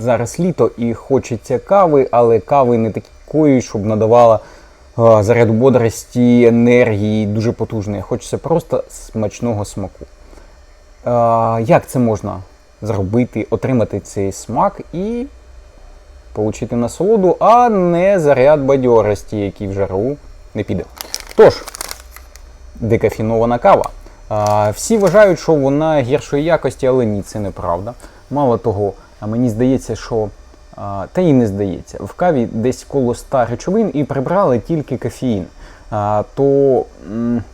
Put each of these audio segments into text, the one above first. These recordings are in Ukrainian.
Зараз літо і хочеться кави, але кави не такої, щоб надавала е, заряду бодрості, енергії, дуже потужної. Хочеться просто смачного смаку. Е, як це можна зробити, отримати цей смак і отримати насолоду, а не заряд бадьорості, який в жару не піде. Тож, декафінована кава. А, всі вважають, що вона гіршої якості, але ні, це неправда. Мало того, а мені здається, що та й не здається, в каві десь коло 100 речовин і прибрали тільки кофеїн. То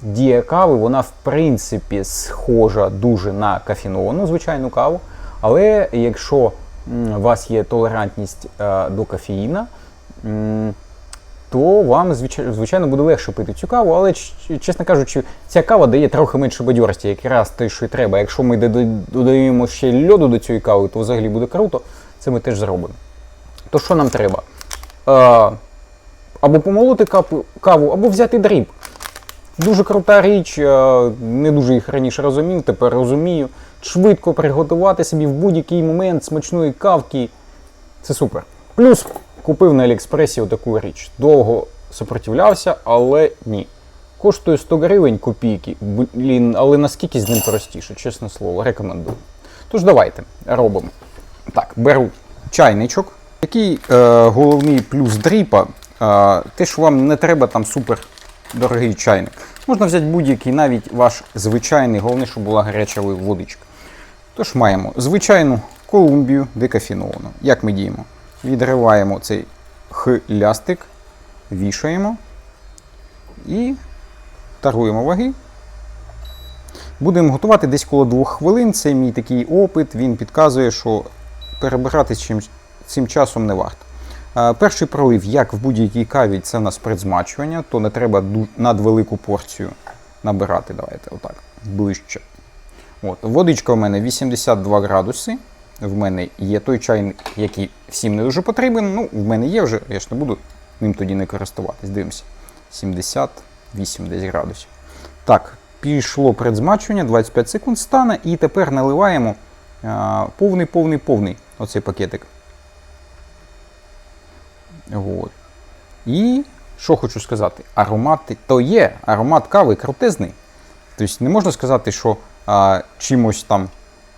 дія кави, вона в принципі схожа дуже на кафіновану звичайну каву. Але якщо у вас є толерантність до кофеїна, то вам звичайно буде легше пити цю каву, але чесно кажучи, ця кава дає трохи менше бадьорості, якраз те, що й треба. Якщо ми додаємо ще льоду до цієї кави, то взагалі буде круто. Це ми теж зробимо. То що нам треба? Е, або помолоти каву, або взяти дріб. Дуже крута річ, е, не дуже їх раніше розумів, тепер розумію. Швидко приготувати собі в будь-який момент смачної кавки. Це супер. Плюс купив на Аліекспресі отаку річ. Довго сопротивлявся, але ні. Коштує 100 гривень копійки. Блін, але наскільки з ним простіше, чесне слово, рекомендую. Тож давайте робимо. Так, беру чайничок. Який е, головний плюс дріпа, е, те, що вам не треба там супер дорогий чайник. Можна взяти будь-який, навіть ваш звичайний, головне, щоб була гаряча водичка. Тож маємо звичайну колумбію декафіновану. Як ми діємо? Відриваємо цей хлястик, вішаємо і таруємо ваги. Будемо готувати десь коло двох хвилин. Це мій такий опит. Він підказує, що перебирати чим, цим часом не варто. Е, Перший пролив, як в будь-якій каві, це у нас предзмачування, то не треба надвелику порцію набирати. Давайте отак, ближче. От, водичка у мене 82 градуси. В мене є той чайник, який всім не дуже потрібен. Ну, в мене є вже, я ж не буду ним тоді не користуватись. Дивимося. 78 десь градусів. Так, пішло предзмачування, 25 секунд стане, і тепер наливаємо повний, повний, повний оцей пакетик. От. І що хочу сказати, аромат то є, аромат кави крутезний. Тобто не можна сказати, що а, чимось там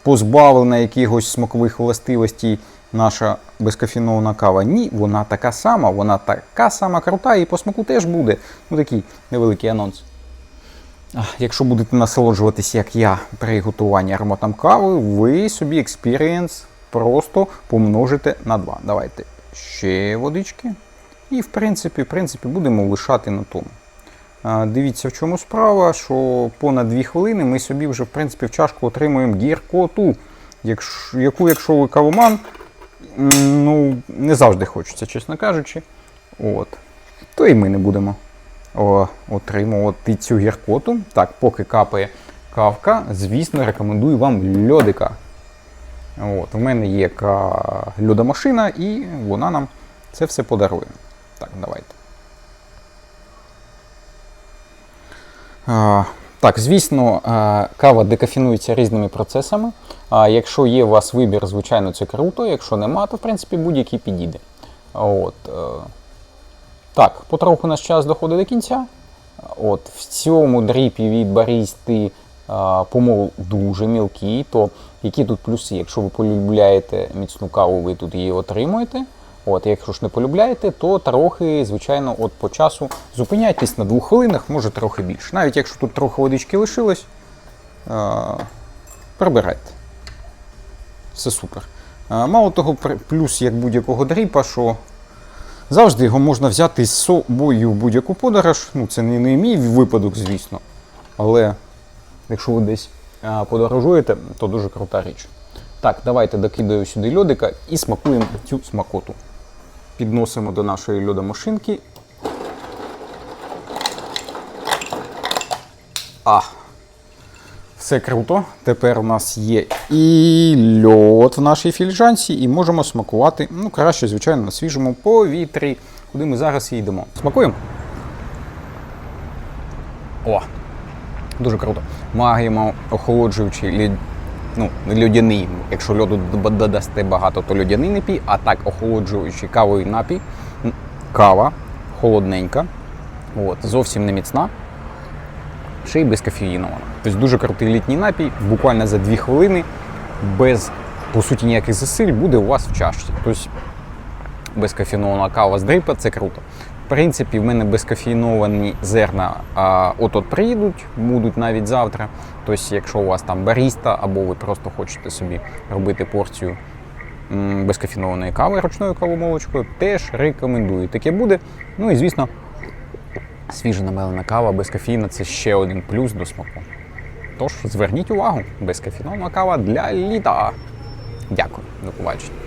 позбавлена якихось смакових властивостей наша безкофінована кава. Ні, вона така сама, вона така сама крута і по смаку теж буде. Ну такий невеликий анонс. Якщо будете насолоджуватись, як я, при готуванні ароматом кави, ви собі експірієнс просто помножите на 2. Давайте ще водички. І в принципі, в принципі будемо лишати на тому. Дивіться, в чому справа, що понад 2 хвилини ми собі вже в принципі в чашку отримуємо гіркоту, яку, якщо ви кавоман, ну, не завжди хочеться, чесно кажучи. От. То і ми не будемо отримувати цю гіркоту. Так, поки капає кавка, звісно, рекомендую вам льодика. От, в мене є льодомашина, і вона нам це все подарує. Так, давайте. Так, звісно, кава декафінується різними процесами. А якщо є у вас вибір, звичайно, це круто. Якщо нема, то в принципі будь-який підійде. От, е, так, потроху наш час доходить до кінця. От, в цьому дріпі від барісти помол дуже мілкий, то які тут плюси? Якщо ви полюбляєте міцну каву, ви тут її отримуєте. От, якщо ж не полюбляєте, то трохи, звичайно, от по часу зупиняйтесь на двох хвилинах, може трохи більше. Навіть якщо тут трохи водички лишилось, а, прибирайте. Все супер. А, мало того, плюс як будь-якого дріпа, що Завжди його можна взяти з собою в будь-яку подорож. Ну, це не, не мій випадок, звісно. Але якщо ви десь а, подорожуєте, то дуже крута річ. Так, давайте докидаю сюди льодика і смакуємо цю смакоту. Підносимо до нашої льодомашинки. А, все круто. Тепер у нас є і льод в нашій філіжанці, і можемо смакувати, ну, краще, звичайно, на свіжому повітрі, куди ми зараз і йдемо. Смакуємо? О! Дуже круто. Маємо охолоджуючий лід- Ну, не льодяний. Якщо льоду додасте багато, то льодяний напій, а так охолоджуючий кавовий напій. Кава холодненька, от, зовсім не міцна, ще й безкофеїнована. Тобто дуже крутий літній напій, буквально за 2 хвилини, без по суті ніяких зусиль буде у вас в чашці. Тобто безкофеїнована кава з дрипа це круто. Принципі, в мене безкофеїновані зерна от-от приїдуть, будуть навіть завтра. Тобто, якщо у вас там баріста, або ви просто хочете собі робити порцію м, кави ручною кавомолочкою, теж рекомендую. Таке буде. Ну і звісно, свіжа намелена кава безкофеїна це ще один плюс до смаку. Тож зверніть увагу, безкофеїнована кава для літа. Дякую, до побачення.